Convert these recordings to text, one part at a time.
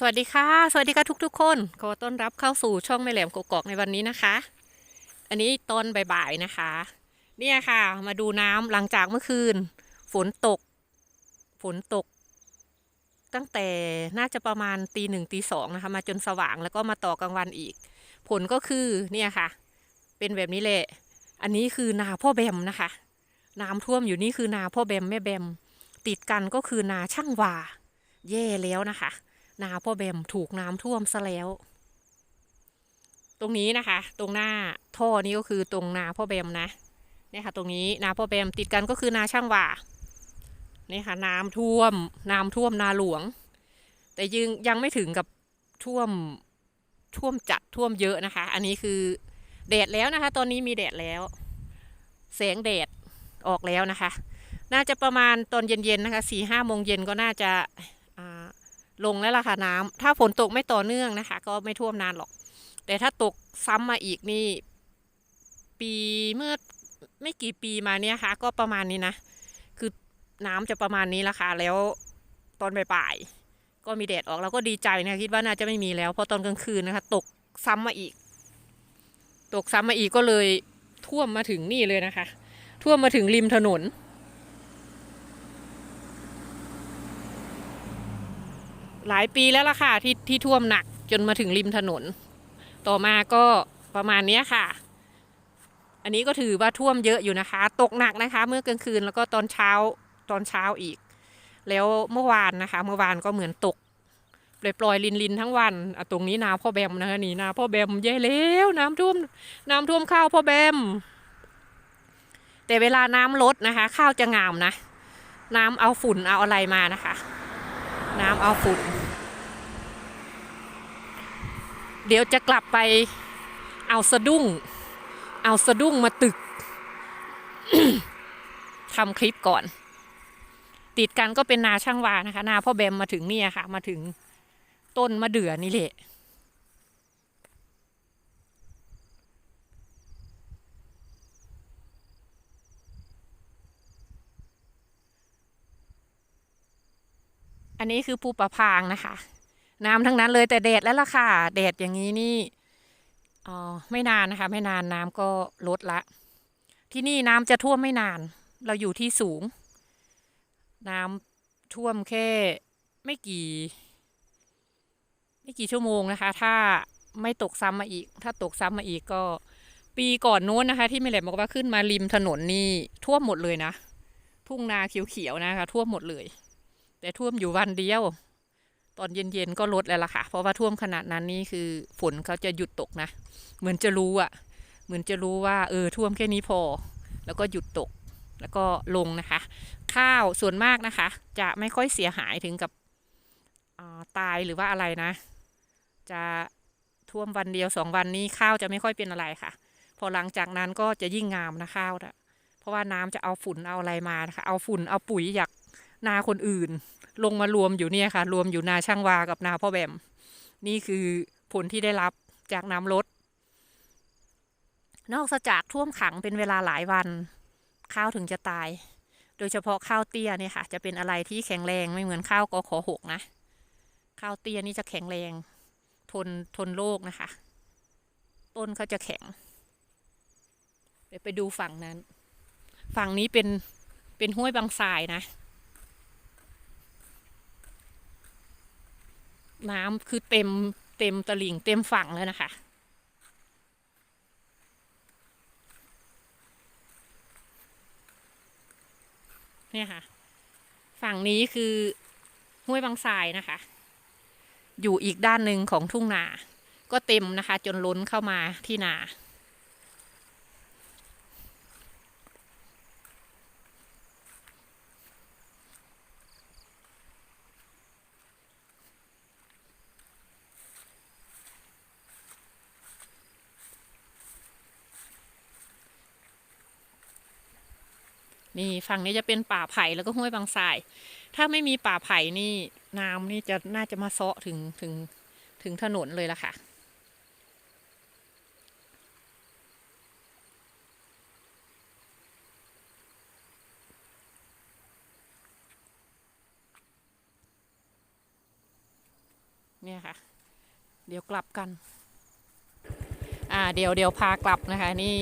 สวัสดีค่ะ สวัสดีค่ะทุกๆ คน ขอต้อนรับเข้าสู่ช่องแม่แหลมกกอกในวันนี้นะคะ อันนี้ตอนบ่ายๆนะคะ เนี่ยค่ะ มาดูน้ำหลังจากเมื่อคืน ฝนตก ฝนตก ตั้งแต่น่าจะประมาณตีหนึ่งตีสองนะคะ มาจนสว่างแล้วก็มาต่อกลางวันอีก ผลก็คือเนี่ยค่ะ เป็นแบบนี้แหละ อันนี้คือนาพ่อแบมนะคะ น้ำท่วมอยู่นี่คือนาพ่อแบมแม่แบม ติดกันก็คือนาช่างวา แย่แล้วนะคะ นาพ่อแบมถูกน้ำท่วมซะแล้ว ตรงนี้นะคะ ตรงหน้าท่อนี้ก็คือตรงนาพ่อแบมนะเนี่ยค่ะ ตรงนี้นาพ่อแบมติดกันก็คือนาช่างว่านี่ค่ะ น้ำท่วม น้ำท่วมนาหลวง แต่ยังยังไม่ถึงกับท่วมท่วมจัดท่วมเยอะนะคะ อันนี้คือแดดแล้วนะคะ ตอนนี้มีแดดแล้วแสงแดดออกแล้วนะคะ น่าจะประมาณตอนเย็นๆนะคะสี่ห้าโมงเย็นก็น่าจะ ลงแล้วล่ะค่ะน้ำถ้าฝนตกไม่ต่อเนื่องนะคะ ก็ไม่ท่วมนานหรอก แต่ถ้าตกซ้ำมาอีกนี่ ปีเมื่อไม่กี่ปีมาเนี้ยค่ะ ก็ประมาณนี้นะ คือน้ำจะประมาณนี้ละค่ะ แล้วตอนบ่ายๆก็มีแดดออกเราก็ดีใจนะคิดว่าน่าจะไม่มีแล้วเพราะตอนกลางคืนนะคะ ตกซ้ำมาอีก ตกซ้ำมาอีกก็เลยท่วมมาถึงนี่เลยนะคะ ท่วมมาถึงริมถนน หลายปีแล้วล่ะค่ะที่ที่ท่วมหนักจนมาถึงริมถนน ต่อมาก็ประมาณนี้ค่ะ อันนี้ก็ถือว่าท่วมเยอะอยู่นะคะ ตกหนักนะคะ เมื่อกลางคืนแล้วก็ตอนเช้าตอนเช้าอีก แล้วเมื่อวานนะคะ เมื่อวานก็เหมือนตกปล่อยปล่อยลินลินทั้งวันตรงนี้นาพ่อแบมนะคะนี่นาพ่อแบมแย่แล้วน้ำท่วมน้ำท่วมข้าวพ่อแบม แต่เวลาน้ำลดนะคะ ข้าวจะงามนะ น้ำเอาฝุ่นเอาอะไรมานะคะ น้ำเอาฝุ่น เดี๋ยวจะกลับไปเอาสะดุ้ง เอาสะดุ้งมาตึกทำคลิปก่อน ติดกันก็เป็นนาช่างวานะคะ นาพ่อแบมมาถึงเนี่ยค่ะ มาถึงต้นมะเดื่อนี่แหละอันนี้คือภูประพางนะคะ น้ำทั้งนั้นเลยแต่แดดแล้วล่ะค่ะแดดอย่างนี้นี่อ๋อไม่นานนะคะ ไม่นานน้ำก็ลดละ ที่นี่น้ำจะท่วมไม่นาน เราอยู่ที่สูง น้ำท่วมแค่ไม่กี่ ไม่กี่ชั่วโมงนะคะ ถ้าไม่ตกซ้ำมาอีก ถ้าตกซ้ำมาอีกก็ปีก่อนนู้นนะคะ ที่ไม่แหลมบอกว่าขึ้นมาริมถนนนี่ท่วมหมดเลยนะทุ่งนาเขียวๆนะคะ ท่วมหมดเลย แต่ท่วมอยู่วันเดียว ตอนเย็นๆก็ลดแล้วล่ะค่ะ เพราะว่าท่วมขนาดนั้นนี่คือฝนเขาจะหยุดตกนะ เหมือนจะรู้อะเหมือนจะรู้ว่าเออท่วมแค่นี้พอ แล้วก็หยุดตกแล้วก็ลงนะคะ ข้าวส่วนมากนะคะ จะไม่ค่อยเสียหายถึงกับอ่าตายหรือว่าอะไรนะ จะท่วมวันเดียวสองวันนี้ข้าวจะไม่ค่อยเป็นอะไรค่ะ พอหลังจากนั้นก็จะยิ่งงามนะข้าวนะเพราะว่าน้ำจะเอาฝุ่นเอาอะไรมานะคะ เอาฝุ่นเอาปุ๋ยจาก นาคนอื่น ลงมารวมอยู่เนี่ยค่ะ รวมอยู่นาช่างวากับนาพ่อแบม นี่คือผลที่ได้รับจากน้ำลด นอกจากท่วมขังเป็นเวลาหลายวัน ข้าวถึงจะตาย โดยเฉพาะข้าวเตี้ยเนี่ยค่ะ จะเป็นอะไรที่แข็งแรงไม่เหมือนข้าวกอขอหกนะ ข้าวเตี้ยนี่จะแข็งแรง ทนทนโรคนะคะ ต้นเขาจะแข็งเดี๋ยวไปดูฝั่งนั้น ฝั่งนี้เป็นเป็นห้วยบางทรายนะ น้ำคือเต็มเต็มตลิ่งเต็มฝั่งแล้วนะคะเนี่ยค่ะ ฝั่งนี้คือห้วยบางทรายนะคะ อยู่อีกด้านหนึ่งของทุ่งนา ก็เต็มนะคะ จนล้นเข้ามาที่นา นี่ฝั่งนี้จะเป็นป่าไผ่แล้วก็ห้วยบางทราย ถ้าไม่มีป่าไผ่นี่น้ำนี่จะน่าจะมาเซาะถึงถึงถึงถนนเลยล่ะค่ะ เนี่ยค่ะ เดี๋ยวกลับกัน อ่าเดี๋ยวเดี๋ยวพากลับนะคะ นี่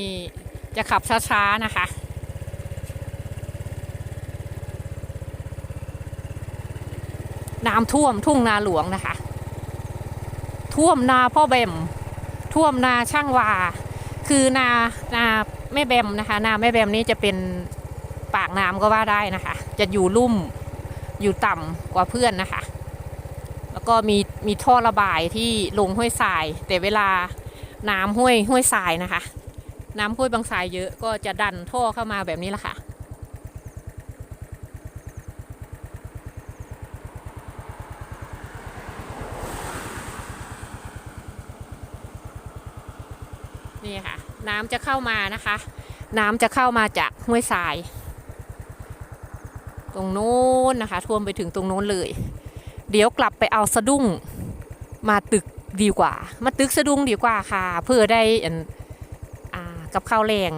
จะขับช้าๆนะคะ น้ำท่วมทุ่งนาหลวงนะคะ ท่วมนาพ่อแบมท่วมนาช่างวา คือนานาแม่แบมนะคะ นาแม่แบมนี้จะเป็นปากน้ำก็ว่าได้นะคะ จะอยู่ลุ่มอยู่ต่ำกว่าเพื่อนนะคะ แล้วก็มีมีท่อระบายที่ลงห้วยทราย แต่เวลาน้ำห้วยห้วยทรายนะคะ น้ำห้วยบางทรายเยอะก็จะดันท่อเข้ามาแบบนี้ละค่ะ นี่ค่ะ น้ำจะเข้ามานะคะ น้ำจะเข้ามาจากห้วยทราย ตรงโน้นนะคะ ท่วมไปถึงตรงโน้นเลย เดี๋ยวกลับไปเอาสะดุ้งมาตึกดีกว่า มาตึกสะดุ้งดีกว่าค่ะ เพื่อได้อ่ากับข้าวแรง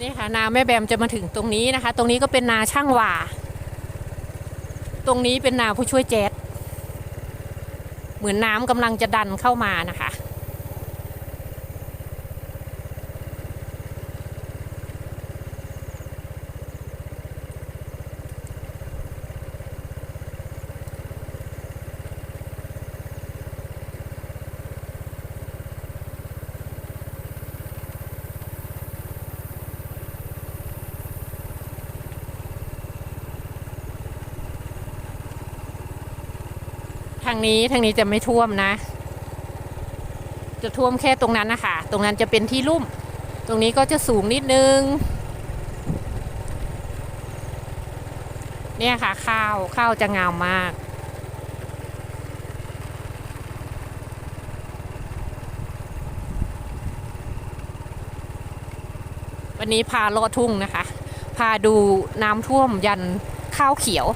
นี่ค่ะนาแม่แบมจะมาถึงตรงนี้นะคะ ตรงนี้ก็เป็นนาช่างหว่า ตรงนี้เป็นนาผู้ช่วยแจ๊ดเหมือนน้ำกำลังจะดันเข้ามานะคะ ทางนี้ทางนี้จะไม่ท่วมนะ จะท่วมแค่ตรงนั้นนะคะ ตรงนั้นจะเป็นที่ลุ่ม ตรงนี้ก็จะสูงนิดนึง เนี่ยค่ะข้าวข้าวจะงามมากวันนี้พาลอดทุ่งนะคะ พาดูน้ำท่วมยันข้าวเขียว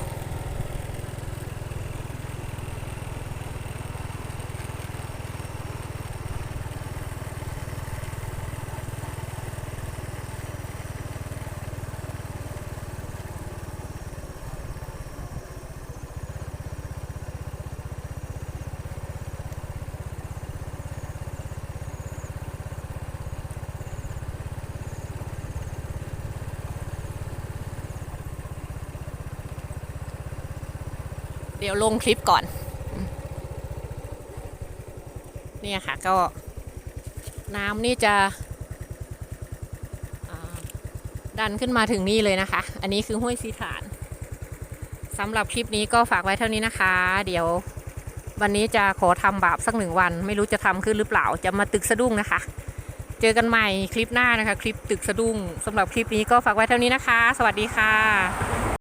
เดี๋ยวลงคลิปก่อน เนี่ยค่ะก็น้ำนี่จะดันขึ้นมาถึงนี่เลยนะคะ อันนี้คือห้วยสีฐานสำหรับคลิปนี้ก็ฝากไว้เท่านี้นะคะ เดี๋ยววันนี้จะขอทำบาปสักหนึ่งวัน ไม่รู้จะทำขึ้นหรือเปล่า จะมาตึกสะดุ้งนะคะ เจอกันใหม่คลิปหน้านะคะ คลิปตึกสะดุ้งสำหรับคลิปนี้ก็ฝากไว้เท่านี้นะคะ สวัสดีค่ะ